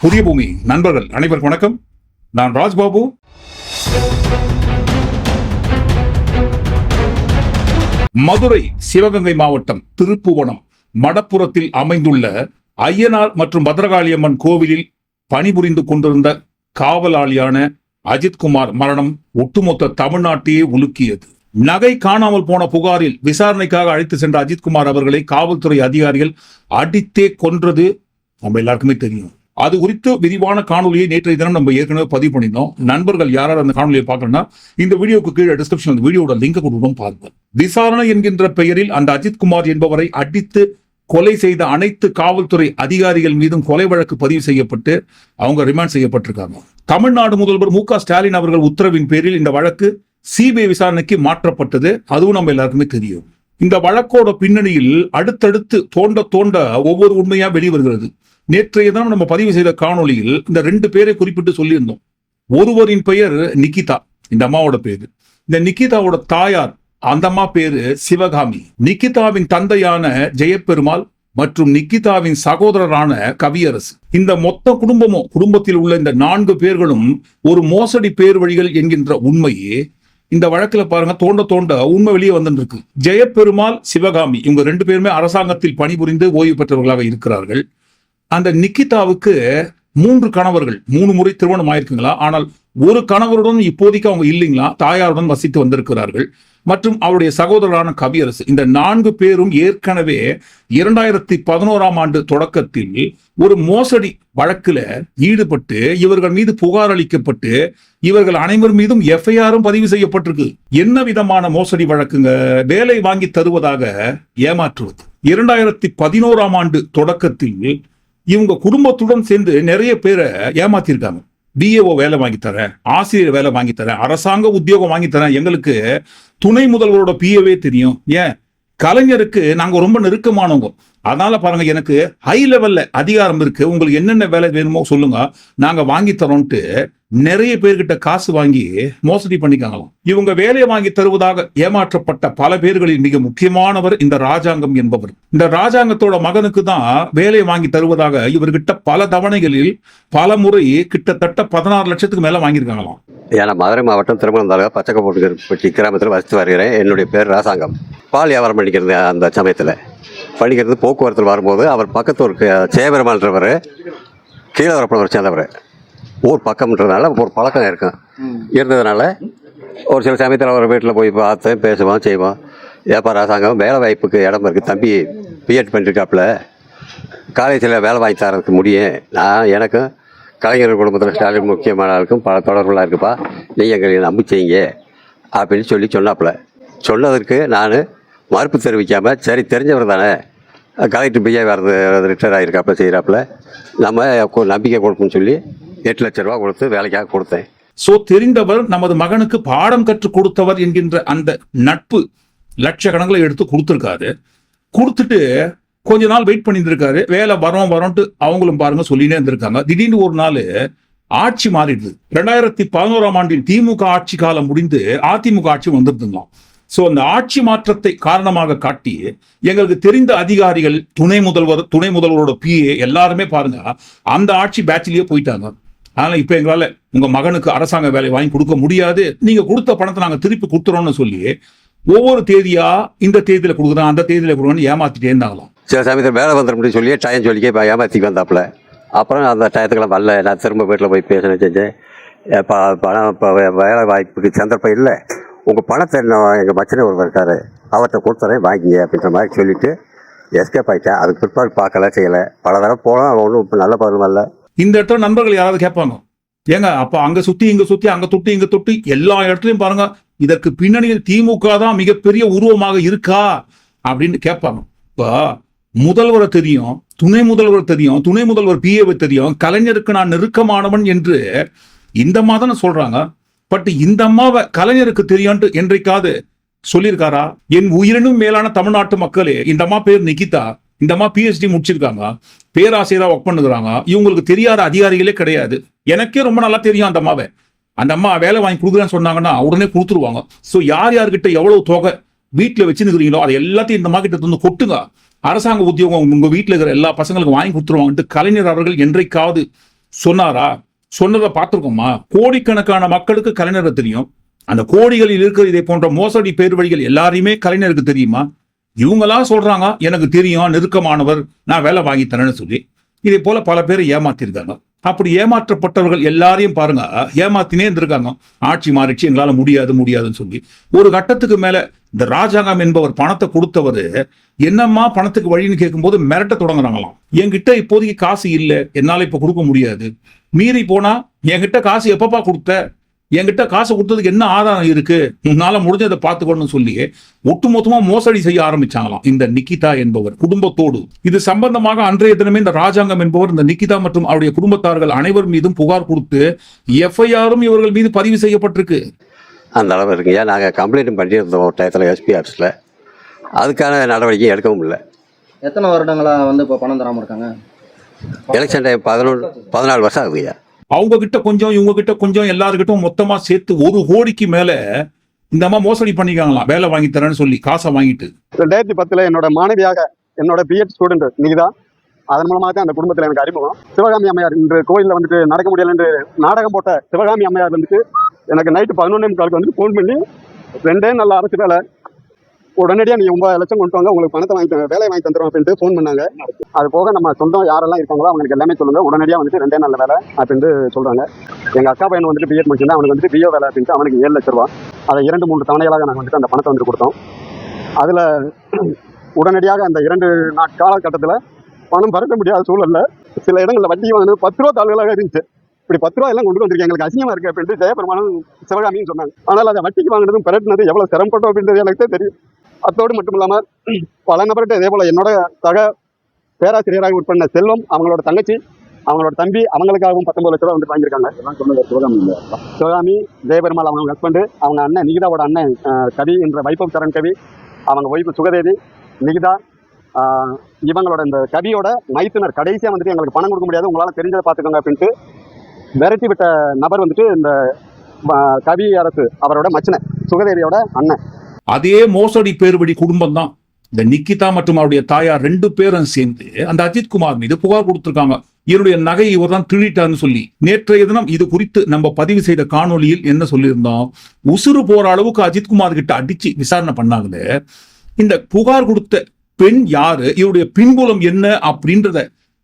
புதிய பூமி. நண்பர்கள் அனைவருக்கும் வணக்கம். நான் ராஜ்பாபு. மதுரை சிவகங்கை மாவட்டம் திருப்புவனம் மடப்புறத்தில் அமைந்துள்ள ஐயனார் மற்றும் பத்ரகாளியம்மன் கோவிலில் பணிபுரிந்து கொண்டிருந்த காவலாளியான அஜித்குமார் மரணம் ஒட்டுமொத்த தமிழ்நாட்டையே உலுக்கியது. நகை காணாமல் போன புகாரில் விசாரணைக்காக அழைத்து சென்ற அஜித்குமார் அவர்களை காவல்துறை அதிகாரிகள் அடித்தே கொன்றது. நம்ம எல்லாருக்குமே தெரியும். அது குறித்து விரிவான காணொலியை நேற்றைய தினம் நம்ம ஏற்கனவே பதிவு பண்ணியிருந்தோம். நண்பர்கள் யாராவது அந்த காணொலியை பார்க்கணும்னா இந்த வீடியோக்கு கீழே டிஸ்கிரிப்ஷன் அந்த வீடியோட லிங்க் கொடுக்கணும் பாருங்கள் விசாரணை என்கின்ற பெயரில் அந்த அஜித்குமார் என்பவரை அடித்து கொலை செய்த அனைத்து காவல்துறை அதிகாரிகள் மீதும் கொலை வழக்கு பதிவு செய்யப்பட்டு அவங்க ரிமாண்ட் செய்யப்பட்டிருக்காங்க. தமிழ்நாடு முதல்வர் மு ஸ்டாலின் அவர்கள் உத்தரவின் பேரில் இந்த வழக்கு சிபிஐ விசாரணைக்கு மாற்றப்பட்டது. அதுவும் நம்ம எல்லாருக்குமே தெரியும். இந்த வழக்கோட பின்னணியில் அடுத்தடுத்து தோண்ட தோண்ட ஒவ்வொரு உண்மையா வெளிவருகிறது. நேற்றைய தான் நம்ம பதிவு செய்த காணொளியில் இந்த ரெண்டு பேரை குறிப்பிட்டு சொல்லியிருந்தோம். ஒருவரின் பெயர் நிக்கிதா இந்த அம்மாவோட பேரு. இந்த நிக்கிதாவோட தாயார் அந்த அம்மா பேரு சிவகாமி. நிக்கிதாவின் தந்தையான ஜெயப்பெருமாள் மற்றும் நிக்கிதாவின் சகோதரரான கவியரசு. இந்த மொத்த குடும்பமும் குடும்பத்தில் உள்ள இந்த நான்கு பேர்களும் ஒரு மோசடி பேர் வழிகள் என்கின்ற உண்மையே இந்த வழக்குல பாருங்க தோண்ட தோண்ட உண்மை வெளியே வந்துட்டு இருக்கு ஜெயப்பெருமாள் சிவகாமி இவங்க ரெண்டு பேருமே அரசாங்கத்தில் பணிபுரிந்து ஓய்வு பெற்றவர்களாக இருக்கிறார்கள். அந்த நிக்கிதாவுக்கு மூன்று கணவர்கள் மூணு முறை திருமணம் ஆயிருக்குங்களா? ஆனால் ஒரு கணவருடன் இப்போதைக்கு அவங்க இல்லைங்களா? தாயாருடன் வசித்து வந்திருக்கிறார்கள். மற்றும் அவருடைய சகோதரரான கவியரசு. இந்த நான்கு பேரும் ஏற்கனவே இரண்டாயிரத்தி பதினோராம் ஆண்டு தொடக்கத்தில் ஒரு மோசடி வழக்குல ஈடுபட்டு இவர்கள் மீது புகார் அளிக்கப்பட்டு இவர்கள் அனைவர் மீதும் எஃப்ஐஆரும் பதிவு செய்யப்பட்டிருக்கு. என்ன விதமான மோசடி வழக்குங்க? வேலை வாங்கி தருவதாக ஏமாற்றுவது. இரண்டாயிரத்தி பதினோராம் ஆண்டு தொடக்கத்தில் இவங்க குடும்பத்துடன் சேர்ந்து நிறைய பேரை ஏமாத்திருக்காங்க. பிஏஓ வேலை வாங்கி தரேன் ஆசிரியர் வேலை வாங்கி தரேன் அரசாங்க உத்தியோகம் வாங்கி தரேன். எங்களுக்கு துணை முதல்வரோட பிஏவே தெரியும். ஏன்? கலைஞருக்கு நாங்க ரொம்ப நெருக்கமானவங்க. அதனால பாருங்க எனக்கு ஹை லெவல்ல அதிகாரம் இருக்கு. உங்களுக்கு என்னென்ன வேலை வேணுமோ சொல்லுங்க. நாங்க வாங்கி தரோம்ட்டு நிறைய பேர்கிட்ட காசு வாங்கி மோசடி பண்ணிக்காங்களாம். இவங்க வேலையை வாங்கி தருவதாக ஏமாற்றப்பட்ட பல பேர்களில் மிக முக்கியமானவர் இந்த ராஜாங்கம் என்பவர். இந்த ராஜாங்கத்தோட மகனுக்கு தான் வேலையை வாங்கி தருவதாக இவர்கிட்ட பல தவணைகளில் பல முறை கிட்டத்தட்ட பதினாறு லட்சத்துக்கு மேல வாங்கியிருக்காங்களாம். ஏன்னா மதுரை மாவட்டம் திருமணம் தாலுகா பச்சைக்கப்பட்டி கிராமத்தில் வசித்து வருகிறேன். என்னுடைய பேர் ராசாங்கம். பால் வியாபாரம் பண்ணிக்கிறது அந்த சமயத்தில். பண்ணிக்கிறது போக்குவரத்தில் வரும்போது அவர் பக்கத்து ஒரு சேவரமான்றவர் கீழே வரப்படவர் சேர்ந்தவர். ஊர் பக்கம்ன்றதுனால ஒரு பழக்கம் இருக்கும். இருந்ததுனால ஒரு சில சமயத்தில் அவர் வீட்டில் போய் பார்த்தேன் பேசுவோம் செய்வோம் ஏப்பா ராசாங்கம் வேலை வாய்ப்புக்கு இடம் இருக்குது தம்பி பிஎட் பண்ணிருக்காப்புல. காலேஜில் வேலை வாங்கி தரதுக்கு முடியும். நான் எனக்கும் கலைஞர் குடும்பத்தில் ஸ்டாலின் முக்கியமான ஆளுக்கும் பல தொடர்புலாம் இருக்குப்பா. நீங்கள் எங்களை நம்பி செய்யுங்க. அப்படின்னு சொல்லி சொன்னாப்புல. சொன்னதற்கு நான் மறுப்பு தெரிவிக்காமல் சரி தெரிஞ்சவர் தானே. கலெக்டர் பிஏ வரது ரிட்டையர் ஆகிருக்காப்புல செய்கிறாப்புல நம்ம நம்பிக்கை கொடுப்போம்னு சொல்லி எட்டு லட்ச ரூபா கொடுத்து வேலைக்காக கொடுத்தேன். ஸோ தெரிந்தவர் நமது மகனுக்கு பாடம் கற்றுக் கொடுத்தவர் என்கின்ற அந்த நட்பு லட்சக்கணக்கில் எடுத்து கொடுத்துருக்காரு. கொடுத்துட்டு கொஞ்ச நாள் வெயிட் பண்ணியிருந்திருக்காரு வேலை வரோம் வரோன்ட்டு அவங்களும் பாருங்க சொல்லினே இருந்திருக்காங்க. திடீர்னு ஒரு நாள் ஆட்சி மாறிடுது. ரெண்டாயிரத்தி பதினோராம் ஆண்டில் திமுக ஆட்சி காலம் முடிந்து அதிமுக ஆட்சி வந்துருந்துங்களாம் ஸோ அந்த ஆட்சி மாற்றத்தை காரணமாக காட்டி எங்களுக்கு தெரிந்த அதிகாரிகள் துணை முதல்வர் துணை முதல்வரோட பிஏ எல்லாருமே பாருங்க அந்த ஆட்சி பேட்சிலேயே போயிட்டாங்க. அதனால இப்ப எங்களால உங்க மகனுக்கு அரசாங்க வேலை வாங்கி கொடுக்க முடியாது. நீங்க கொடுத்த பணத்தை நாங்க திருப்பி கொடுத்துறோம்னு சொல்லி ஒவ்வொரு தேதியா இந்த தேதியில கொடுக்குறோம் அந்த தேதியில கொடுக்குறோம்னு ஏமாத்திட்டே இருந்தாங்களாம். சில சமயத்தில் வேலை வந்துடும் சொல்லி டைம் சொல்லிக்கே இப்போ ஏமாற்றிக்கு வந்தாப்புல. அப்புறம் அந்த டயத்துக்கெல்லாம் வரல நான் திரும்ப வீட்டில் போய் பேசினேன் செஞ்சேன். இப்போ பணம் இப்போ வேலை வாய்ப்புக்கு சந்தர்ப்பம் இல்லை. உங்கள் பணத்தை நான் எங்கள் மச்சனை ஒருவர் இருக்கார். அவர்கிட்ட கொடுத்துறேன் வாங்கிங்க அப்படின்ற மாதிரி சொல்லிவிட்டு எஸ்கேப் ஆகிட்டேன் அதுக்கு பிற்பாடு பார்க்கல செய்யலை. பல தடவை போனால் ஒன்றும் இப்போ நல்ல பதில் வரல. இந்த இடத்துல நண்பர்கள் யாராவது கேட்பாங்க? ஏங்க அப்போ அங்கே சுற்றி இங்கே சுற்றி அங்கே தொட்டி இங்கே தொட்டி எல்லா இடத்துலையும் பாருங்க இதற்கு பின்னணியில் திமுக தான் மிகப்பெரிய உருவமாக இருக்கா? அப்படின்னு கேட்பாங்க. இப்போ முதல்வரை தெரியும் துணை முதல்வர் தெரியும் துணை முதல்வர் பிஏவை தெரியும் கலைஞருக்கு நான் நெருக்கமானவன் என்று இந்த மாதிரி தானே சொல்றாங்க. பட் இந்த அம்மாவை கலைஞருக்கு தெரியும்ட்டு என்றைக்காவது சொல்லியிருக்காரா? என் உயிரினும் மேலான தமிழ்நாட்டு மக்களே இந்த அம்மா பேர் நிகிதா இந்த அம்மா பிஹெச்டி முடிச்சிருக்காங்க பேராசிரியராக ஒர்க் பண்ணுகிறாங்க இவங்களுக்கு தெரியாத அதிகாரிகளே கிடையாது. எனக்கே ரொம்ப நல்லா தெரியும் அந்த அம்மாவை. அந்த அம்மா வேலை வாங்கி கொடுக்குறேன்னு சொன்னாங்கன்னா உடனே கொடுத்துருவாங்க. ஸோ யார் யார்கிட்ட எவ்வளவு தொகை வீட்டில் வச்சுருக்கிறீங்களோ அதை எல்லாத்தையும் இந்த அம்மா கிட்ட வந்து கொட்டுங்க. அரசாங்க உத்தியோகம் உங்கள் வீட்டில் இருக்கிற எல்லா பசங்களுக்கும் வாங்கி கொடுத்துருவாங்கன்ட்டு கலைஞர் அவர்கள் என்றைக்காவது சொன்னாரா? சொன்னதை பார்த்துருக்கோமா? கோடிக்கணக்கான மக்களுக்கு கலைஞரை தெரியும். அந்த கோடிகளில் இருக்கிற இதை போன்ற மோசடி பேர் வழிகள் எல்லாரையுமே கலைஞருக்கு தெரியுமா? இவங்கெல்லாம் சொல்றாங்க எனக்கு தெரியும் நெருக்கமானவர் நான் வேலை வாங்கி தரேன்னு சொல்லி. இதே போல பல பேர் ஏமாத்திருக்காங்க. அப்படி ஏமாற்றப்பட்டவர்கள் எல்லாரையும் பாருங்க ஏமாத்தினே இருந்திருக்காங்க. ஆட்சி மாறிச்சு எங்களால் முடியாது முடியாதுன்னு சொல்லி. ஒரு கட்டத்துக்கு மேல இந்த ராஜாங்கம் என்பவர் பணத்தை கொடுத்தவர் என்னம்மா பணத்துக்கு வழின்னு கேட்கும்போது மிரட்ட தொடங்குறாங்களாம். என்கிட்ட இப்போதைக்கு காசு இல்லை என்னால் இப்போ கொடுக்க முடியாது. மீறி போனா என்கிட்ட காசு எப்பப்பா கொடுத்த? என்கிட்ட காசு கொடுத்ததுக்கு என்ன ஆதாரம் இருக்கு? உன்னால முடிஞ்சதை பார்த்துக்கணும்னு சொல்லி ஒட்டுமொத்தமா மோசடி செய்ய ஆரம்பிச்சாங்களாம். இந்த நிக்கிதா என்பவர் குடும்பத்தோடு. இது சம்பந்தமாக அன்றைய தினமே இந்த ராஜாங்கம் என்பவர் இந்த நிக்கிதா மற்றும் அவருடைய குடும்பத்தார்கள் அனைவர் மீதும் புகார் கொடுத்து எஃப்ஐஆரும் இவர்கள் மீது பதிவு செய்யப்பட்டிருக்கு. அந்த அளவு இருக்குங்க நாங்கள் கம்ப்ளைண்ட் பண்ணியிருந்தோம் ஒரு டயத்தில் எஸ்பி ஆஃபீஸில் அதுக்கான நடவடிக்கை எடுக்கவும் இல்லை. எத்தனை வருடங்களா வந்து இப்போ பணம் தராமல் இருக்காங்க? எலெக்ஷன் டைம் பதினொன்று பதினாலு வருஷம் ஆகுதுங்க அவங்க கிட்ட கொஞ்சம் இவங்க கிட்ட கொஞ்சம் எல்லாருக்கிட்டும் மொத்தமா சேர்த்து ஒரு கோடிக்கு மேல இந்த அம்மா மோசடி பண்ணிக்காங்களாம் வேலை வாங்கி தரேன்னு சொல்லி காசை வாங்கிட்டு. ரெண்டாயிரத்தி பத்துல என்னோட மாணவியாக என்னோட பிஎட் ஸ்டூடெண்ட் நீதான் அதன் மூலமாக தான் அந்த குடும்பத்தில் எனக்கு அறிமுகம். சிவகாமி அம்மையார் இன்று கோயிலில் வந்துட்டு நடக்க முடியல என்று நாடகம் போட்ட சிவகாமி அம்மையார் வந்துட்டு எனக்கு நைட்டு பதினொன்றே முக்காலுக்கு வந்து ஃபோன் பண்ணி ரெண்டே நல்ல அரசு வேலை. உடனடியாக நீ ஒன்பது லட்சம் கொண்டு வாங்க உங்களுக்கு பணத்தை வாங்கி தர- வேலையை வாங்கி தந்துடும் அப்படின்ட்டு ஃபோன் பண்ணாங்க. அது போக நம்ம சொந்தம் யாரெல்லாம் இருக்காங்களோ அவங்களுக்கு எல்லாமே சொல்லுங்கள் உடனடியாக வந்துட்டு ரெண்டே நல்ல வேலை அப்படின்ட்டு சொல்கிறாங்க எங்கள் அக்கா பையன் வந்துட்டு பிஎட் முடிச்சிருந்தா அவனுக்கு வந்துட்டு பிஓ வேலை அப்படின்ட்டு அவனுக்கு ஏழு லட்ச ரூபா. அதை இரண்டு மூன்று தவணைகளாக நாங்கள் வந்துட்டு அந்த பணத்தை வந்து கொடுத்தோம். அதில் உடனடியாக அந்த இரண்டு நாட் காலகட்டத்தில் பணம் பறக்க முடியாத சூழலில் சில இடங்களில் வட்டி வாங்கினது பத்து ரூபா தாள்களாக இருந்துச்சு. இப்படி பத்து ரூபா எல்லாம் கொண்டு வந்திருக்கேன் எங்களுக்கு அசிங்கமா இருக்கு அப்படின்ட்டு ஜெயபெருமானும் சிவகாமியும் சொன்னாங்க. ஆனால் அதை வட்டிக்கு வாங்கினதும் பிறட்டினது எவ்வளவு சிரமப்பட்டோம் அப்படின்றது எனக்கு தெரியும். அத்தோடு மட்டும் இல்லாம பல நபர்கிட்ட இதே போல என்னோட சக பேராசிரியராக உட்பண்ண செல்வம் அவங்களோட தங்கச்சி அவங்களோட தம்பி அவங்களுக்காகவும் பத்தொன்பது லட்ச ரூபா வந்து வாங்கியிருக்காங்க. சிவகாமி ஜெயபெருமாள் அவங்க ஹஸ்பண்டு அவங்க அண்ணன் நிகிதாவோட அண்ணன் கவி என்ற வைபவ் சரண் கவி அவங்க ஒய்ஃபு சுகதேவி நிகிதா இவங்களோட இந்த கவியோட மைத்துனர் கடைசியாக வந்துட்டு எங்களுக்கு பணம் கொடுக்க முடியாது. உங்களால் தெரிஞ்சதை பார்த்துக்கோங்க அப்படின்ட்டு விரட்டி விட்ட நபர் வந்துட்டு இந்த கவி அரசு அவரோட மச்சனை சுகதேவியோட அண்ணன். அதே மோசடி பேர்வழி குடும்பம் தான் இந்த நிக்கிதா மற்றும் அவருடைய தாயார் ரெண்டு பேரும் சேர்ந்து அந்த அஜித் குமார் மீது புகார் கொடுத்திருக்காங்க. இவருடைய நகை இவர் தான் திருடிட்டார்னு சொல்லி நேற்றைய தினம் இது குறித்து நம்ம பதிவு செய்த காணொலியில் என்ன சொல்லியிருந்தோம்? உசுறு போற அளவுக்கு அஜித்குமார் கிட்ட அடிச்சு விசாரணை பண்ணாங்களே இந்த புகார் கொடுத்த பெண் யாரு? இவருடைய பின்புலம் என்ன அப்படின்றத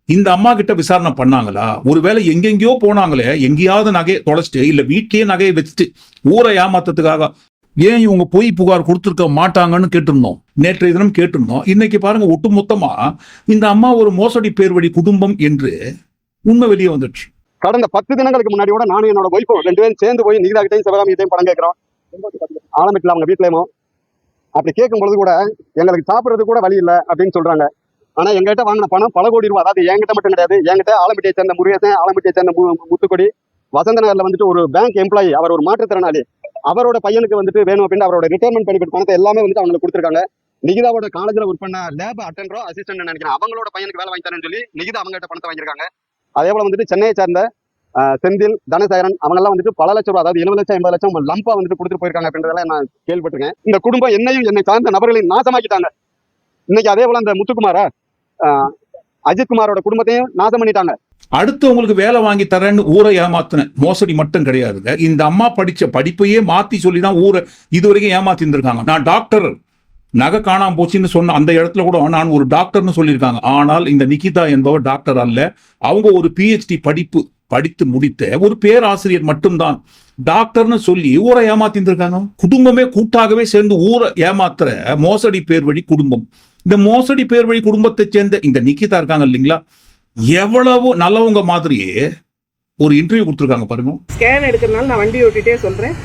இந்த அம்மா கிட்ட விசாரணை பண்ணாங்களா? ஒருவேளை எங்கெங்கயோ போனாங்களே எங்கேயாவது நகையை தொலைச்சிட்டு இல்ல வீட்லயே நகையை வச்சுட்டு ஊரை ஏமாத்தத்துக்காக ஏன் இவங்க போய் புகார் கொடுத்துருக்க மாட்டாங்கன்னு கேட்டிருந்தோம். நேற்றைய தினம் கேட்டிருந்தோம். இன்னைக்கு பாருங்க ஒட்டுமொத்தமா இந்த அம்மா ஒரு மோசடி பேர்வழி குடும்பம் என்று உண்மை வெளியே வந்துடுச்சு. கடந்த பத்து தினங்களுக்கு முன்னாடி கூட நானும் என்னோட ஒய்ஃபும் ரெண்டு பேரும் சேர்ந்து போய் நீதாகிட்டையும் சிவகாமிகிட்டையும் படம் கேட்குறோம். ஆலமிட்டில் அவங்க வீட்லயுமோ அப்படி கேட்கும் பொழுது கூட எங்களுக்கு சாப்பிட்றது கூட வழி இல்லை அப்படின்னு சொல்றாங்க. ஆனா எங்ககிட்ட வாங்கின பணம் பல கோடி ரூபாய். அதாவது என்கிட்ட மட்டும் கிடையாது. என்கிட்ட ஆலம்பட்டியை சேர்ந்த முருகேசன் ஆலம்பட்டியை சேர்ந்த முத்துக்கொடி வசந்த நகர்ல வந்துட்டு ஒரு பேங்க் எம்ப்ளாயி அவர் ஒரு மாற்றுத்திறனாளி. அவரோட பையனுக்கு வந்துட்டு வேணும் அப்படின்னு அவரோட ரிட்டைர்மெண்ட் பெனிஃபிட் பணத்தை எல்லாமே வந்துட்டு அவங்களுக்கு கொடுத்துருக்காங்க. நிகிதாவோட காலேஜ்ல ஒர்க் பண்ண லேப் அட்டன்டரோ அசிஸ்டன்ட் நினைக்கிறேன். அவங்களோட பையனுக்கு வேலை வாங்கி தரேன்னு சொல்லி நிகிதா அவங்ககிட்ட பணத்தை வாங்கியிருக்காங்க. அதே போல வந்துட்டு சென்னையை சேர்ந்த செந்தில் தனசேகரன் அவங்கெல்லாம் வந்துட்டு பல லட்சம் ரூபா அதாவது எழுபது லட்சம் எண்பது லட்சம் லம்பா வந்துட்டு கொடுத்துட்டு போயிருக்காங்க அப்படின்றதெல்லாம் நான் கேள்விப்பட்டிருக்கேன். இந்த குடும்பம் என்னையும் என்னை சார்ந்த நபர்களையும் நாசமாக்கிட்டாங்க. இன்னைக்கு அதே போல அந்த முத்துக்குமாரா அஜித்குமாரோட அஜித் குடும்பத்தையும் நாசம் பண்ணிட்டாங்க. அடுத்தவங்களுக்கு வேலை வாங்கி தரேன்னு ஊரை ஏமாத்தின மோசடி மட்டும் கிடையாதுங்க. இந்த அம்மா படிச்ச படிப்பையே மாத்தி சொல்லி தான் ஊரை இதுவரைக்கும் ஏமாத்தி இருந்திருக்காங்க நான் டாக்டர். நகை காணாம போச்சுன்னு சொன்ன அந்த இடத்துல கூட நான் ஒரு டாக்டர்னு சொல்லியிருக்காங்க. ஆனால் இந்த நிகிதா என்பவர் டாக்டர் அல்ல. அவங்க ஒரு பிஹெச்டி படிப்பு படித்து முடித்த ஒரு பேராசிரியர் மட்டும்தான். டாக்டர்னு சொல்லி ஊரை ஏமாத்திருந்திருக்காங்க. குடும்பமே கூட்டாகவே சேர்ந்து ஊரை ஏமாத்துற மோசடி பேர் வழி குடும்பம். இந்த மோசடி பேர் வழி குடும்பத்தை சேர்ந்த இந்த நிக்கிதா இருக்காங்க இல்லைங்களா? எவ்வளவு நல்லவங்க மாதிரியே ஒரு இன்டர்வியூ கொடுத்துருக்காங்க பாருங்க. ஸ்கேன் எடுக்கிறதுனால நான் வண்டி ஓட்டிகிட்டே சொல்கிறேன்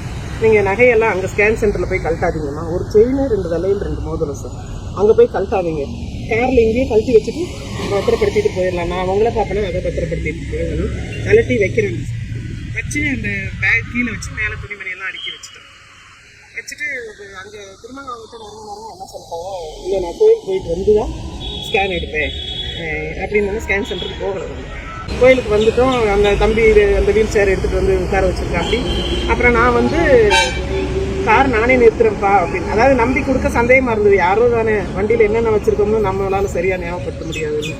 நீங்கள் நகையெல்லாம் அங்கே ஸ்கேன் சென்டரில் போய் கழட்டாதீங்கம்மா ஒரு செயின் ரெண்டு தலையில் ரெண்டு மோதிரம் சார் அங்கே போய் கழட்டாதீங்க. காரில் இங்கேயே கழட்டி வச்சுட்டு பத்திரப்படுத்திட்டு போயிடலாம். நான் உங்களை பார்ப்பேன்னா அதை பத்திரப்படுத்திட்டு போயிடலாம் கழட்டி வைக்கிறேன். வச்சு அந்த பேக் கீழே வச்சு மேலே துணிமணியெல்லாம் அடுக்கி வச்சுட்டேன். வச்சுட்டு அங்கே திருமணம் வாங்கிட்டு என்ன சொல்லிட்டாங்க இல்லை நான் கோயில் போயிட்டு வந்து தான் ஸ்கேன் எடுப்பேன் அப்படின்னு ஸ்கேன் சென்டருக்கு போகலை கோயிலுக்கு வந்துட்டோம். அந்த தம்பி அந்த வீல் சேர் எடுத்துகிட்டு வந்து உட்கார வச்சுருக்காப்படி அப்புறம் நான் வந்து கார் நானே நிறுத்துறேன்ப்பா. அப்படின்னு. அதாவது நம்பி கொடுக்க சந்தேகமாக இருந்தது. யாரோ தானே. வண்டியில் என்னென்ன வச்சுருக்கோம்னு நம்மளால சரியாக ஞாபகப்படுத்த முடியாதுன்னு.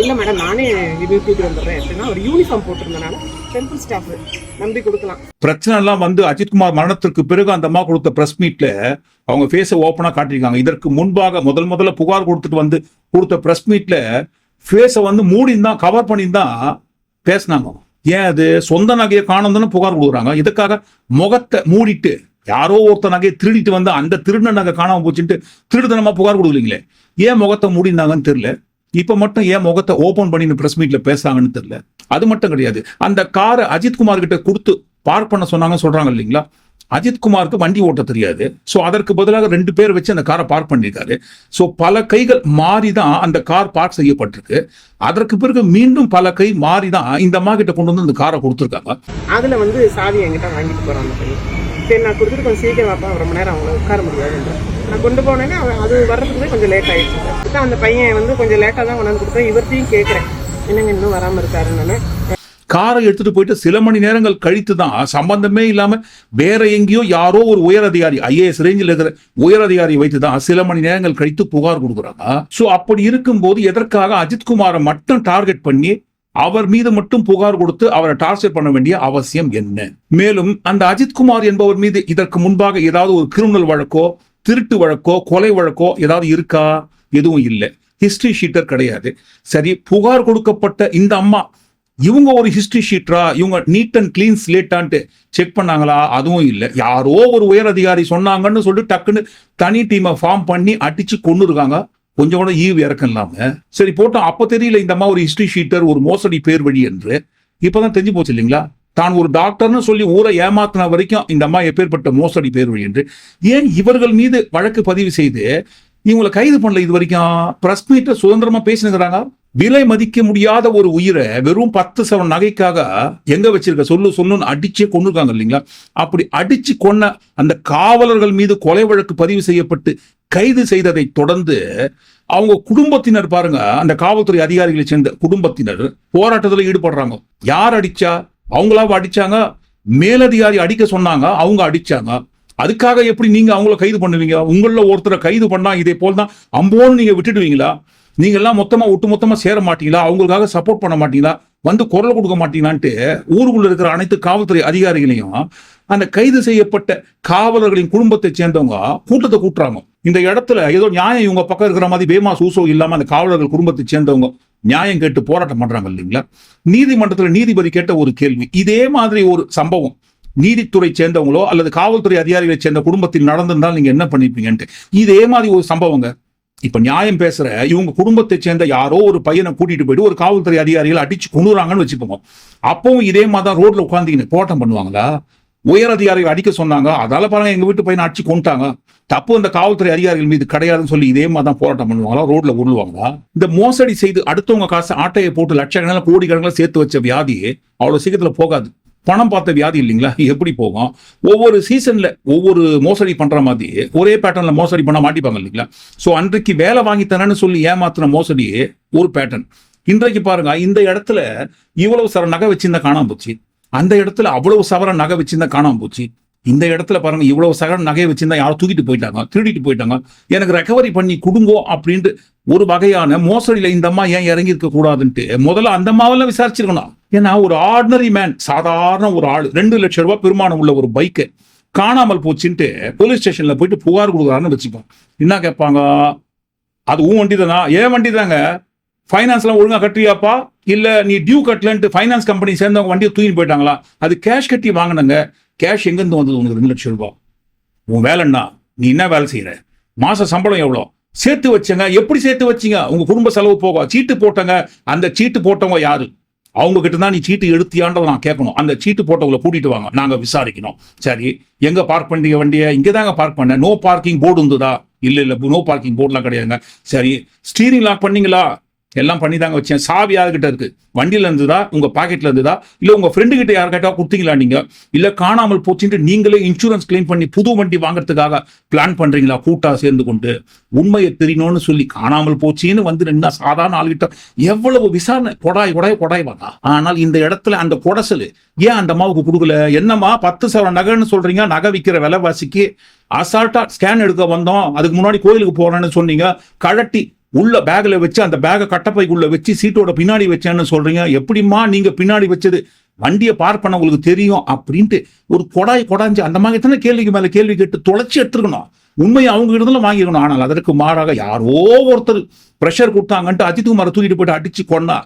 இல்லை மேடம் நானே நிறுத்திட்டு வந்துடுறேன். அப்படின்னா ஒரு யூனிஃபார்ம் போட்டிருந்தனால டெம்பிள் ஸ்டாஃப் நம்பி கொடுக்கலாம். பிரச்சனை எல்லாம் வந்து அஜித்குமார் மரணத்திற்கு பிறகு அந்த அம்மா கொடுத்த பிரஸ் மீட்ல அவங்க ஃபேஸை ஓப்பனாக காட்டியிருக்காங்க. இதற்கு முன்பாக முதல் முதல்ல புகார் கொடுத்துட்டு வந்து கொடுத்த பிரஸ் மீட்ல ஃபேஸை வந்து மூடிந்தான் கவர் பண்ணியிருந்தான் பேசினாங்க. ஏன் அது? சொந்த நகையை காணோம்னு புகார் கொடுக்குறாங்க. இதுக்காக முகத்தை மூடிட்டு யாரோ ஒருத்த நகையை திருடிட்டு வந்து அந்த திருடின நகை காணாமல் போச்சுட்டு திருடுதனமாக புகார் கொடுக்கலீங்களே. ஏன் முகத்தை மூடினாங்கன்னு தெரியல. இப்ப மட்டும் ஏன் முகத்தை ஓபன் பண்ணி பிரஸ் மீட்ல பேசுறாங்கன்னு தெரியல. அது மட்டும் கிடையாது. அந்த காரை அஜித்குமார் கிட்ட கொடுத்து பார்க் பண்ண சொன்னாங்க சொல்றாங்க இல்லைங்களா? அஜித்குமாருக்கு வண்டி ஓட்ட தெரியாது. ஸோ அதற்கு பதிலாக ரெண்டு பேர் வச்சு அந்த காரை பார்க் பண்ணியிருக்காரு. ஸோ பல கைகள் மாறி தான் அந்த கார் பார்க் செய்யப்பட்டிருக்கு. அதற்கு பிறகு மீண்டும் பல கை மாறி தான் இந்த அம்மா கிட்ட கொண்டு வந்து அந்த காரை கொடுத்துருக்காங்க. அதில் வந்து சாவி என்கிட்ட வாங்கிட்டு போகிறான் சரி நான் கொடுத்துட்டு கொஞ்சம் சீக்கிரம் வாப்பா. ரொம்ப நேரம் அவங்க உட்கார முடியாது நான் கொண்டு போனேன்னே அது வர்றதுக்குமே கொஞ்சம் லேட் ஆயிடுச்சு. அந்த பையன் வந்து கொஞ்சம் லேட்டாக தான் கொண்டாந்து கொடுத்தேன் இவர்த்தையும் கேட்குறேன். என்னங்க இன்னும் வராமல் இருக்காருன்னு காரை எடுத்துட்டு போயிட்டு சில மணி நேரங்கள் கழித்து தான் சம்பந்தமே இல்லாம வேற எங்கேயோ யாரோ ஒரு உயர் அதிகாரி ஐஏஎஸ் ரேஞ்சில் இருக்கிற உயர் அதிகாரி வைத்து தான் சில மணி நேரங்கள் கழித்து புகார் கொடுக்குறாங்க. சோ அப்படி இருக்கும்போது எதற்காக அஜித்குமாரை மட்டும் டார்கெட் பண்ணி அவர் மீது மட்டும் புகார் கொடுத்து அவரை டார்ச்சர் பண்ண வேண்டிய அவசியம் என்ன? மேலும் அந்த அஜித்குமார் என்பவர் மீது இதற்கு முன்பாக ஏதாவது ஒரு கிரிமினல் வழக்கோ திருட்டு வழக்கோ கொலை வழக்கோ ஏதாவது இருக்கா? எதுவும் இல்லை. ஹிஸ்டரி ஷீட்டர் கிடையாது. சரி புகார் கொடுக்கப்பட்ட இந்த அம்மா இவங்க ஒரு ஹிஸ்டரி ஷீட்டரா இவங்க நீட் அண்ட் கிளீன் ஸ்லேட்டான்ட்டு செக் பண்ணாங்களா? அதுவும் இல்லை. யாரோ ஒரு உயர் அதிகாரி சொன்னாங்கன்னு சொல்லிட்டு டக்குன்னு தனி டீமை ஃபார்ம் பண்ணி அடிச்சு கொண்டு இருக்காங்க கொஞ்சம் கூட ஈவு இறக்கம் இல்லாம சரி போட்டோம். அப்ப தெரியல இந்த அம்மா ஒரு ஹிஸ்டரி ஷீட்டர் ஒரு மோசடி பேர் வழி என்று. இப்பதான் தெரிஞ்சு போச்சு இல்லைங்களா? தான் ஒரு டாக்டர்னு சொல்லி ஊரை ஏமாத்தின வரைக்கும் இந்த அம்மா எப்பேற்பட்ட மோசடி பேர் என்று ஏன் இவர்கள் மீது வழக்கு பதிவு செய்து இவங்களை கைது பண்ணல இது வரைக்கும்? பிரஸ் மீட்ட சுதந்திரமா பேசினுங்கிறாங்க விலை மதிக்க முடியாத ஒரு உயிரை வெறும் பத்து சவன் நகைக்காக எங்க வச்சிருக்க? சொல்லு சொல்லுன்னு அடிச்சே கொண்டிருக்காங்க இல்லைங்களா? அப்படி அடிச்சு கொன்ன அந்த காவலர்கள் மீது கொலை வழக்கு பதிவு செய்யப்பட்டு கைது செய்ததை தொடர்ந்து அவங்க குடும்பத்தினர் பாருங்க அந்த காவல்துறை அதிகாரிகளை சேர்ந்த குடும்பத்தினர் போராட்டத்தில் ஈடுபடுறாங்க. யார் அடிச்சா? அவங்களாவும் அடிச்சாங்க? மேலதிகாரி அடிக்க சொன்னாங்க அவங்க அடிச்சாங்க. அதுக்காக எப்படி நீங்க அவங்கள கைது பண்ணுவீங்க? உங்களில் ஒருத்தரை கைது பண்ணா இதே போல் தான் அம்போன்னு நீங்க விட்டுடுவீங்களா? நீங்கள்லாம் மொத்தமாக ஒட்டு மொத்தமாக சேர மாட்டீங்களா? அவங்களுக்காக சப்போர்ட் பண்ண மாட்டீங்களா? வந்து குரல் கொடுக்க மாட்டீங்களான்ட்டு ஊருக்குள்ள இருக்கிற அனைத்து காவல்துறை அதிகாரிகளையும் அந்த கைது செய்யப்பட்ட காவலர்களின் குடும்பத்தை சேர்ந்தவங்க கூட்டத்தை கூட்டுறாங்க. இந்த இடத்துல ஏதோ நியாயம் இவங்க பக்கம் இருக்கிற மாதிரி பேமா சூசோ இல்லாம அந்த காவலர்கள் குடும்பத்தை சேர்ந்தவங்க நியாயம் கேட்டு போராட்டம் பண்றாங்க இல்லைங்களா? நீதிமன்றத்தில் நீதிபதி கேட்ட ஒரு கேள்வி. இதே மாதிரி ஒரு சம்பவம். நீதித்துறை சேர்ந்தவங்களோ அல்லது காவல்துறை அதிகாரிகளை சேர்ந்த குடும்பத்தில் நடந்திருந்தால் நீங்க என்ன பண்ணிருப்பீங்கன்ட்டு இதே மாதிரி ஒரு சம்பவங்க. இப்ப நியாயம் பேசுற இவங்க குடும்பத்தை சேர்ந்த யாரோ ஒரு பையனை கூட்டிட்டு போயிட்டு ஒரு காவல்துறை அதிகாரிகள் அடிச்சு கொண்டுறாங்கன்னு வச்சுப்போங்க அப்பவும் இதே மாதிரி தான் ரோட்ல உட்காந்துக்கின்னு போராட்டம் பண்ணுவாங்களா? உயர் அதிகாரிகள் அடிக்க சொன்னாங்க. அதால பாருங்க எங்க வீட்டு பையனை அடிச்சு கொண்டுட்டாங்க தப்பு அந்த காவல்துறை அதிகாரிகள் மீது கிடையாதுன்னு சொல்லி இதே மாதிரி தான் போராட்டம் பண்ணுவாங்களா? ரோட்ல உருளுவாங்களா? இந்த மோசடி செய்து அடுத்தவங்க காசு ஆட்டையை போட்டு லட்சக்கணக்கில் கோடி கணக்கில் சேர்த்து வச்ச வியாதி அவ்வளவு சீக்கிரத்துல போகாது. பணம் பார்த்த வியாதி இல்லைங்களா? எப்படி போகும்? ஒவ்வொரு சீசன்ல ஒவ்வொரு மோசடி பண்ற மாதிரி ஒரே பேட்டர்ன்ல மோசடி பண்ண மாட்டிப்பாங்க இல்லைங்களா? ஸோ அன்றைக்கு வேலை வாங்கி தரேன்னு சொல்லி ஏமாத்தின மோசடி ஒரு பேட்டர்ன் இன்றைக்கு பாருங்க இந்த இடத்துல இவ்வளவு சர நகை வச்சிருந்தா காணாம போச்சு. அந்த இடத்துல அவ்வளவு சவர நகை வச்சிருந்தா காணாம போச்சு. இந்த இடத்துல பாருங்க இவ்வளவு சகர நகையை வச்சிருந்தா யாரும் தூக்கிட்டு போயிட்டாங்க திருடிட்டு போயிட்டாங்க. எனக்கு ரெக்கவரி பண்ணி கொடுங்கோ அப்படின்ட்டு ஒரு வகையான மோசடியில் இந்த அம்மா ஏன் இறங்கி இருக்க கூடாதுன்ட்டு முதல்ல அந்த அம்மாவெல்லாம் விசாரிச்சிருக்கணும். ஏன்னா ஒரு ஆர்டினரி மேன் சாதாரண ஒரு ஆள் ரெண்டு லட்சம் ரூபாய் பெருமானம் உள்ள ஒரு பைக்கு காணாமல் போச்சுன்ட்டு போலீஸ் ஸ்டேஷன்ல போயிட்டு புகார் கொடுக்குறாருன்னு வச்சுப்போம் என்ன கேட்பாங்க? அது உன் வண்டி தானா ஏன் வண்டி தாங்க ஃபைனான்ஸ்லாம் ஒழுங்காக கட்டுறியாப்பா? இல்லை நீ டியூ கட்டலன்ட்டு ஃபைனான்ஸ் கம்பெனி சேர்ந்தவங்க வண்டியை தூக்கிட்டு போயிட்டாங்களா? அது கேஷ் கட்டி வாங்கினங்க. கேஷ் எங்கேருந்து வந்தது உனக்கு ரெண்டு லட்சம் ரூபாய் உன் வேலைன்னா நீ என்ன வேலை செய்கிற மாத சம்பளம் எவ்வளோ? சேர்த்து வச்சங்க. எப்படி சேர்த்து வச்சீங்க? உங்க குடும்ப செலவு போக சீட்டு போட்டங்க. அந்த சீட்டு போட்டவங்க யாரு? அவங்க கிட்ட தான் நீ சீட்டு எடுத்தியான்றதை நான் கேட்கணும். அந்த சீட்டு போட்டவங்களை கூட்டிட்டு வாங்க. நாங்க விசாரிக்கணும். சரி எங்க பார்க் பண்ணீங்க வண்டியை? இங்க தாங்க பார்க் பண்ணேன். நோ பார்க்கிங் போர்டு இருந்ததா இல்ல இல்ல நோ பார்க்கிங் போர்டுலாம் கிடையாதுங்க. சரி ஸ்டீரிங் லாக் பண்ணீங்களா? எல்லாம் பண்ணி தாங்க வச்சேன். சாவி யாருக்கிட்ட இருக்கு? வண்டியில இருந்ததா? உங்க பாக்கெட்ல இருந்ததா? இல்ல உங்க ஃப்ரெண்டு கிட்ட யாருக்கிட்ட கொடுத்தீங்களா நீங்க? இல்ல காணாமல் போச்சுட்டு நீங்களே இன்சூரன்ஸ் கிளைம் பண்ணி புது வண்டி வாங்குறதுக்காக பிளான் பண்றீங்களா? கூட்டா சேர்ந்து கொண்டு. உண்மையை தெரியணும்னு சொல்லி காணாமல் போச்சுன்னு வந்து நின்னா சாதாரண ஆளுகிட்ட எவ்வளவு விசாரணை? கொடாய் கொடாய் கொடாய் ஆனால் இந்த இடத்துல அந்த கொடசல் ஏன் அந்த அம்மாவுக்கு கொடுக்கல? என்னம்மா பத்து சவரம் நகைன்னு சொல்றீங்க நகை விற்கிற விலைவாசிக்கு அசால்ட்டா ஸ்கேன் எடுக்க வந்தோம். அதுக்கு முன்னாடி கோயிலுக்கு போறேன்னு சொன்னீங்க. கழட்டி உள்ள பேக்ல வச்சு அந்த பேகை கட்டப்பைக்குள்ள வச்சு சீட்டோட பின்னாடி வச்சேன்னு சொல்றீங்க. எப்படிம்மா நீங்க பின்னாடி வச்சது? வண்டியை பார்க் பண்ண உங்களுக்கு தெரியும் அப்படின்ட்டு ஒரு கொடாய் கொடாஞ்சு அந்த மாதிரி தானே கேள்விக்கு மேல கேள்வி கேட்டு தொலைச்சி எடுத்துருக்கணும். உண்மையை அவங்க இடத்துல வாங்கிக்கணும் ஆனால் அதற்கு மாறாக யாரோ ஒருத்தர் ப்ரெஷர் கொடுத்தாங்கன்ட்டு அஜித்குமாரை தூக்கிட்டு போயிட்டு அடிச்சு கொண்டா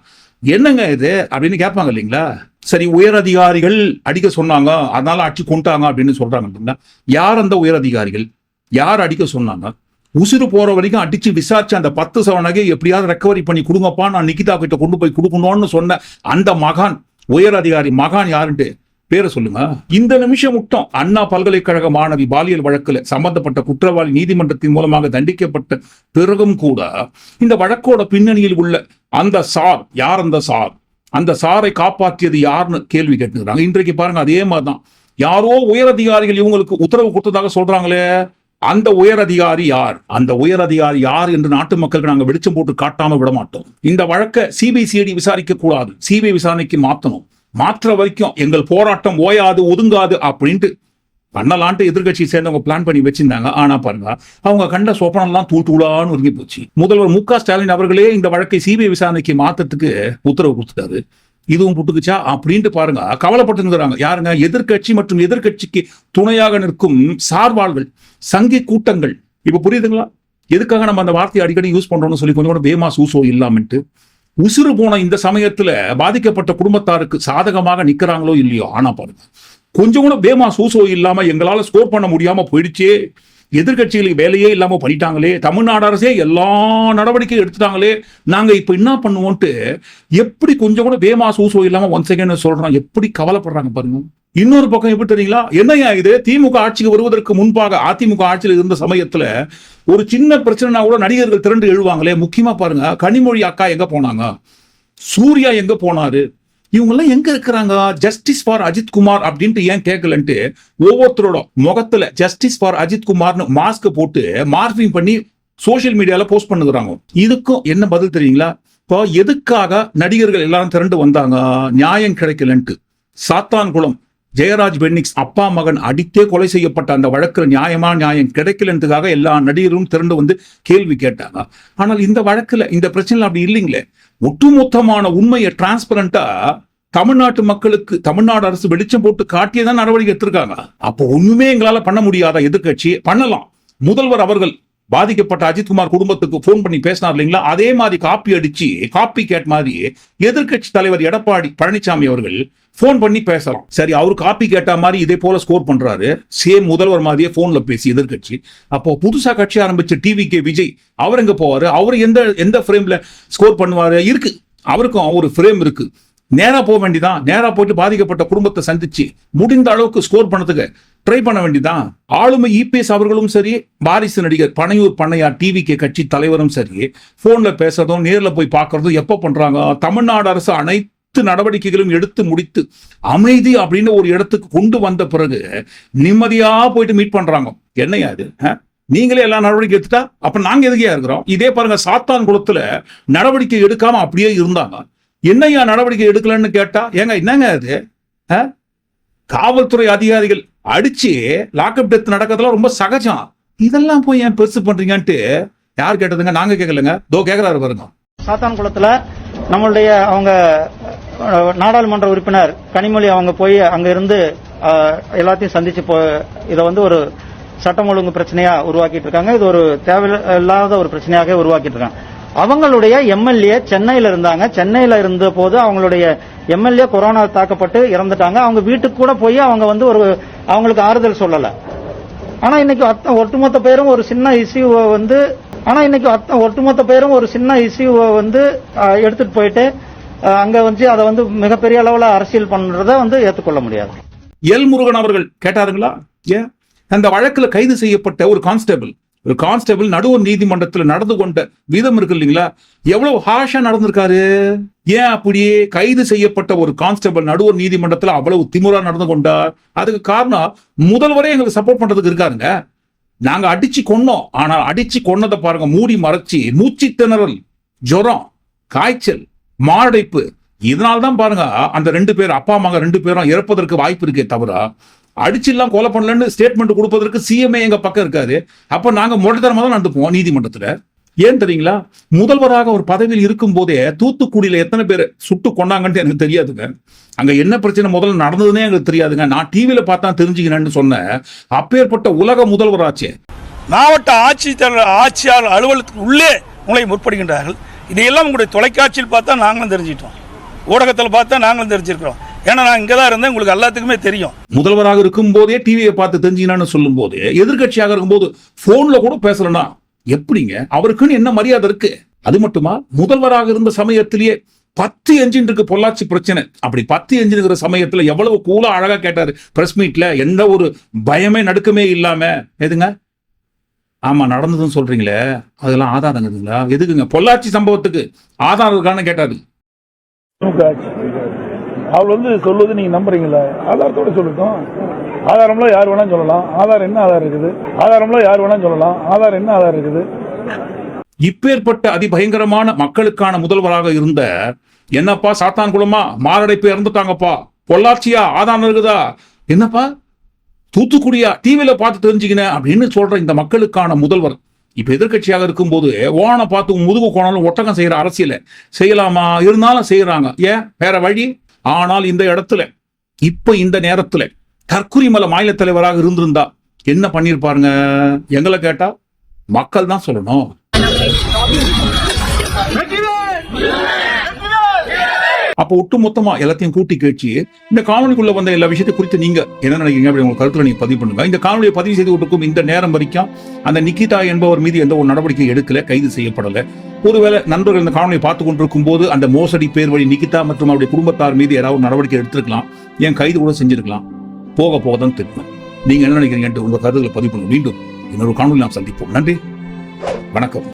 என்னங்க இது? அப்படின்னு கேட்பாங்க இல்லைங்களா? சரி உயர் அதிகாரிகள் அடிக்க சொன்னாங்க. அதனால அடிச்சு கொண்டாங்க அப்படின்னு சொல்றாங்க அப்படின்னா யார் அந்த உயர் அதிகாரிகள்? யார் அடிக்க சொன்னாங்க? உசுறு போற வரைக்கும் அடிச்சு விசாரிச்சு அந்த பத்து சவனகை எப்படியாவது ரெக்கவரி பண்ணி கொடுங்கப்பா நான் நிகிதா கிட்ட கொண்டு போய் கொடுக்கணும்னு சொன்ன அந்த மகான் உயர் அதிகாரி மகான் யாருன்ட்டு? பேரை சொல்லுங்க. இந்த நிமிஷம் மட்டும் அண்ணா பல்கலைக்கழக மாணவி பாலியல் வழக்குல சம்பந்தப்பட்ட குற்றவாளி நீதிமன்றத்தின் மூலமாக தண்டிக்கப்பட்ட பிறகும் கூட இந்த வழக்கோட பின்னணியில் உள்ள அந்த சார் யார் அந்த சார்? அந்த சாரை காப்பாற்றியது யாருன்னு கேள்வி கேட்டுக்கிறாங்க. இன்றைக்கு பாருங்க அதே மாதிரிதான். யாரோ உயர் அதிகாரிகள் இவங்களுக்கு உத்தரவு கொடுத்ததாக சொல்றாங்களே. அந்த உயர் அதிகாரி யார்? அந்த உயர் அதிகாரி யார் என்று நாட்டு மக்களுக்கு நாங்க வெளிச்சம் போட்டு காட்டாம விட மாட்டோம். இந்த வழக்கை சிபிசிஐடி விசாரிக்க கூடாது. சிபிஐ விசாரணைக்கு மாத்தணும். மாற்ற வரைக்கும் எங்கள் போராட்டம் ஓயாது ஒதுங்காது அப்படின்ட்டு பண்ணலான்ட்டு எதிர்க்கட்சி சேர்ந்தவங்க பிளான் பண்ணி வச்சிருந்தாங்க. ஆனா பாருங்க அவங்க கண்ட சொப்பனம்லாம் தூள் தூளான்னு ஒருங்கி போச்சு. முதல்வர் மு க ஸ்டாலின் அவர்களே இந்த வழக்கை சிபிஐ விசாரணைக்கு மாற்றத்துக்கு உத்தரவு கொடுத்துட்டாரு. இதுவும் புட்டுக்குச்சா அப்படின்ட்டு பாருங்க. கவலைப்பட்டுங்கிறாங்க யாருங்க? எதிர்க்கட்சி மற்றும் எதிர்க்கட்சிக்கு துணையாக நிற்கும் சார்பாள்கள் சங்கி கூட்டங்கள். இப்ப புரியுதுங்களா? எதுக்காக நம்ம அந்த வார்த்தையை அடிக்கடி யூஸ் பண்றோம்னு சொல்லி கொஞ்சம் கூட வேமா சூசோ இல்லாமன்ட்டு. உசுறு போன இந்த சமயத்துல பாதிக்கப்பட்ட குடும்பத்தாருக்கு சாதகமாக நிக்கிறாங்களோ இல்லையோ? ஆனா பாருங்க. கொஞ்சம் கூட பேமா சூசோ இல்லாம எங்களால ஸ்கோர் பண்ண முடியாம போயிடுச்சே. எதிர்க்கட்சிகளுக்கு வேலையே இல்லாம பண்ணிட்டாங்களே தமிழ்நாடு அரசே எல்லா நடவடிக்கையும் எடுத்துட்டாங்களே நாங்க இப்ப என்ன பண்ணுவோம்ட்டு எப்படி கொஞ்சம் கூட பேமா சூசோ இல்லாம ஒன் செகண்ட் சொல்கிறோம் எப்படி கவலைப்படுறாங்க பாருங்க. இன்னொரு பக்கம் எப்படி தெரியுங்களா? என்னையா இது? திமுக ஆட்சிக்கு வருவதற்கு முன்பாக அதிமுக ஆட்சியில் இருந்த சமயத்துல ஒரு சின்ன பிரச்சனைனா கூட நடிகர்கள் திரண்டு எழுவாங்களே. முக்கியமா பாருங்க கனிமொழி அக்கா எங்க போனாங்க? சூர்யா எங்க போனாரு? இவங்கெல்லாம் எங்க இருக்கிறாங்க? ஜஸ்டிஸ் ஃபார் அஜித் குமார் அப்படின்ட்டு ஏன் கேட்கலன்ட்டு ஒவ்வொருத்தரோட முகத்துல ஜஸ்டிஸ் ஃபார் அஜித் குமார்னு மாஸ்க் போட்டு மார்பிங் பண்ணி சோஷியல் மீடியால போஸ்ட் பண்ணுகிறாங்க. இதுக்கும் என்ன பதில் தெரியுங்களா? இப்போ எதுக்காக நடிகர்கள் எல்லாரும் திரண்டு வந்தாங்க? நியாயம் கிடைக்கலன்ட்டு. சாத்தான்குளம் ஜெயராஜ் பென்னிக்ஸ் அப்பா மகன் அடித்தே கொலை செய்யப்பட்ட அந்த வழக்கில் நியாயமா நியாயம் கிடைக்கலன்றதுக்காக எல்லா நடிகரும் திரண்டு வந்து கேள்வி கேட்டாங்க. ஆனால் இந்த வழக்கில் இந்த பிரச்சனையில் அப்படி இல்லைங்களே. ஒட்டுமொத்தமான உண்மையை டிரான்ஸ்பரண்டா தமிழ்நாட்டு மக்களுக்கு தமிழ்நாடு அரசு வெளிச்சம் போட்டு காட்டியதான் நடவடிக்கை எடுத்திருக்காங்க. அப்போ ஒண்ணுமே எங்களால பண்ண முடியாத எதிர்கட்சி பண்ணலாம். முதல்வர் அவர்கள் பாதிக்கப்பட்ட அஜித்குமார் குடும்பத்துக்கு ஃபோன் பண்ணி பேசினார் இல்லைங்களா? அதே மாதிரி காப்பி அடிச்சு காப்பி கேட் மாதிரி எதிர்க்கட்சி தலைவர் எடப்பாடி பழனிசாமி அவர்கள் ஃபோன் பண்ணி பேசலாம். சரி அவர் காப்பி கேட்ட மாதிரி இதே போல ஸ்கோர் பண்றாரு. சேம் முதல்வர் மாதிரியே போன்ல பேசி எதிர்கட்சி அப்போ புதுசா கட்சி ஆரம்பிச்ச டிவி கே விஜய் அவர் எங்க போவாரு? அவர் எந்த எந்த ஃப்ரேம்ல ஸ்கோர் பண்ணுவாரு? இருக்கு. அவருக்கும் ஒரு ஃப்ரேம் இருக்கு. நேராக போக வேண்டிதான். நேராக போயிட்டு பாதிக்கப்பட்ட குடும்பத்தை சந்திச்சு முடிந்த அளவுக்கு ஸ்கோர் பண்ணதுக்கு ட்ரை பண்ண வேண்டிதான். ஆளுமை இபிஎஸ் அவர்களும் சரி வாரிசு நடிகர் பனையூர் பண்ணையார் டிவி கே கட்சி தலைவரும் சரி ஃபோனில் பேசுறதும் நேரில் போய் பார்க்கறதும் எப்போ பண்ணுறாங்க தமிழ்நாடு அரசு அனைத்து நடவடிக்கைகளும் எடுத்து முடித்து அமைதி அப்படின்னு ஒரு இடத்துக்கு கொண்டு வந்த பிறகு நிம்மதியா போயிட்டு மீட் பண்றாங்க. என்னையா அது நீங்களே எல்லா நடவடிக்கை எடுத்துட்டா அப்ப நாங்க எதுக்கையா இருக்கிறோம்? இதே பாருங்க சாத்தான் குளத்துல நடவடிக்கை எடுக்காம அப்படியே இருந்தாங்க. என்னையா நடவடிக்கை எடுக்கலன்னு கேட்டா ஏங்க என்னங்க அது? ஆ? காவல்துறை அதிகாரிகள் அடிச்சு லாக்அப் டெத் நடக்கிறதுலாம் ரொம்ப சகஜம். இதெல்லாம் போய் ஏன் பெருசு பண்றீங்கன்ட்டு யார் கேட்டதுங்க? நாங்க கேட்கலங்க தோ கேக்குறாரு பாருங்க. சாத்தான்குளத்துல நம்மளுடைய அவங்க நாடாளுமன்ற உறுப்பினர் கனிமொழி அவங்க போய் அங்க இருந்து எல்லாத்தையும் சந்திச்சு போ இதை வந்து ஒரு சட்டம் ஒழுங்கு பிரச்சனையா உருவாக்கிட்டு இருக்காங்க. இது ஒரு தேவையில்லாத ஒரு பிரச்சனையாக உருவாக்கிட்டு இருக்காங்க. அவங்களுடைய எம்எல்ஏ சென்னையில இருந்தாங்க. சென்னையில இருந்த போது அவங்களுடைய எம்எல்ஏ கொரோனா தாக்கப்பட்டு இறந்துட்டாங்க. அவங்க வீட்டுக்கு கூட போய் அவங்க வந்து ஒரு அவங்களுக்கு ஆறுதல் சொல்லல. ஆனா இன்னைக்கு ஒட்டுமொத்த பேரும் ஒரு சின்ன இஷ்யூவை வந்து ஆனா இன்னைக்கு அத்த- ஒட்டுமொத்த பேரும் ஒரு சின்ன இஷ்யூவை வந்து எடுத்துட்டு போயிட்டு அங்க வந்து அதை வந்து மிகப்பெரிய அளவுல அரசியல் பண்றத வந்து ஏத்துக்கொள்ள முடியாது. எல் முருகன் அவர்கள் கேட்டாருங்களா? ஏன்? அந்த வழக்குல கைது செய்யப்பட்ட ஒரு கான்ஸ்டபிள் ஒரு கான்ஸ்டபிள் நடுவர் நீதிமன்றத்தில் நடந்து கொண்ட விதம் இருக்கு இல்லைங்களா? எவ்வளவு ஹாஷா நடந்திருக்காரு? ஏன் அப்படியே கைது செய்யப்பட்ட ஒரு கான்ஸ்டபிள் நடுவர் நீதிமன்றத்தில் அவ்வளவு திமுறா நடந்து கொண்டார்? அதுக்கு காரணம் முதல்வரே எங்களுக்கு சப்போர்ட் பண்றதுக்கு இருக்காருங்க. நாங்க அடிச்சு கொன்னோம். ஆனால் அடிச்சு கொன்னதை பாருங்க மூடி மறைச்சி மூச்சு திணறல் ஜுரம் காய்ச்சல் மாரடைப்பு. இதனால தான் பாருங்க அந்த ரெண்டு பேர் அப்பா அம்மாங்க ரெண்டு பேரும் இறப்பதற்கு வாய்ப்பு இருக்கே தவிர அடிச்செல்லாம் கொலை பண்ணலன்னு ஸ்டேட்மெண்ட் கொடுப்பதற்கு சிஎம்ஏ எங்க பக்கம் இருக்காது அப்ப நாங்க முரட்டத்தனமா தான் நடந்துப்போம் நீதிமன்றத்துல. ஏன் தெரியுங்களா? முதல்வராக ஒரு பதவியில் இருக்கும் போதே தூத்துக்குடியில எத்தனை பேர் சுட்டு கொண்டாங்கன்ட்டு எனக்கு தெரியாதுங்க. அங்க என்ன பிரச்சனை முதல்ல நடந்ததுன்னே எனக்கு தெரியாதுங்க. நான் டிவியில பார்த்தா தெரிஞ்சுக்கிறேன்னு சொன்னேன் அப்பேற்பட்ட உலக முதல்வராச்சே. மாவட்ட ஆட்சித்தலைவர் ஆட்சியாளர் அலுவலகத்துக்கு உள்ளே நுழைய முற்படுகின்றார்கள். இதையெல்லாம் உங்களுடைய தொலைக்காட்சியில் பார்த்தா நாங்களும் தெரிஞ்சிட்டோம் ஊடகத்தில் பார்த்தா நாங்களும் தெரிஞ்சிருக்கிறோம். ஏன்னா நான் இங்கே தான் இருந்தேன் உங்களுக்கு எல்லாத்துக்குமே தெரியும். முதல்வராக இருக்கும் போதே டிவியை பார்த்து தெரிஞ்சுக்கணும்னு சொல்லும் போது எதிர்கட்சியாக இருக்கும்போது போன்ல கூட பேசலனா எப்படிங்க? அவருக்குன்னு என்ன மரியாதை இருக்கு? அது மட்டுமா? முதல்வராக இருந்த சமயத்திலேயே பத்து என்ஜின் இருக்கு பொள்ளாச்சி பிரச்சனை. அப்படி பத்து என்ஜின் இருக்கிற சமயத்துல எவ்வளவு கூலா அழகா கேட்டாரு. பிரஸ் மீட்ல எந்த ஒரு பயமே நடுக்கமே இல்லாம. எதுங்க? ஆமா நடந்ததுன்னு சொல்றீங்களே. அதெல்லாம் ஆதாரம் இருக்குங்களா எதுக்குங்க? பொள்ளாச்சி சம்பவத்துக்கு ஆதாரம் இருக்கான்னு கேட்டாரு. அவள் வந்து சொல்வது நீங்க நம்புறீங்களா? ஆதாரத்தோட சொல்லட்டும். ஆதாரம்ல யார் வேணாலும் சொல்லலாம். ஆதார் என்ன ஆதார் இருக்குது? ஆதாரம்ல யார் வேணாலும் சொல்லலாம். ஆதார் என்ன ஆதார் இருக்குது? இப்பேற்பட்ட அதிபயங்கரமான மக்களுக்கான முதல்வராக இருந்த என்னப்பா சாத்தான் குளமா மாரடைப்பு இறந்துட்டாங்கப்பா. பொள்ளாச்சியா? ஆதாரம் இருக்குதா? என்னப்பா? தூத்துக்குடியா? டிவியில பார்த்து தெரிஞ்சுக்கினேன் அப்படின்னு சொல்ற இந்த மக்களுக்கான முதல்வர் இப்ப எதிர்க்கட்சியாக இருக்கும்போது ஓனை பார்த்து முதுகு கோணாலும் ஒட்டகம் செய்யற அரசியல செய்யலாமா? இருந்தாலும் செய்யறாங்க. ஏன்? வேற வழி? ஆனால் இந்த இடத்துல இப்ப இந்த நேரத்துல கற்குரிமலை மாநில தலைவராக இருந்திருந்தா என்ன பண்ணிருப்பாருங்க எங்களை கேட்டா மக்கள் தான் சொல்லணும். அப்ப ஒட்டு மொத்தமா எல்லாத்தையும் கூட்டி கேட்சி இந்த காணொலிக்குள்ள வந்த எல்லா விஷயத்தை குறித்து நீங்க என்ன நினைக்கிறீங்க அப்படி உங்க கருத்துல நீங்க பதிவு பண்ணுங்க. இந்த காணொலியை பதிவு செய்து கொண்டிருக்கும் இந்த நேரம் வரைக்கும் அந்த நிக்கிதா என்பவர் மீது எந்த ஒரு நடவடிக்கை எடுக்கல கைது செய்யப்படல. ஒருவேளை நண்பர்கள் இந்த காணொலியை பார்த்து கொண்டிருக்கும் போது அந்த மோசடி பேர் வழி நிகிதா மற்றும் அவருடைய குடும்பத்தார் மீது ஏதாவது ஒரு நடவடிக்கை எடுத்திருக்கலாம் ஏன் கைது கூட செஞ்சிருக்கலாம். போக போக தான் தெரியும். நீங்க என்ன நினைக்கிறீங்கன்ட்டு உங்க கருத்துக்களை பதிவு பண்ணுங்க. மீண்டும் இன்னொரு காணொலி நாம் சந்திப்போம். நன்றி. வணக்கம்.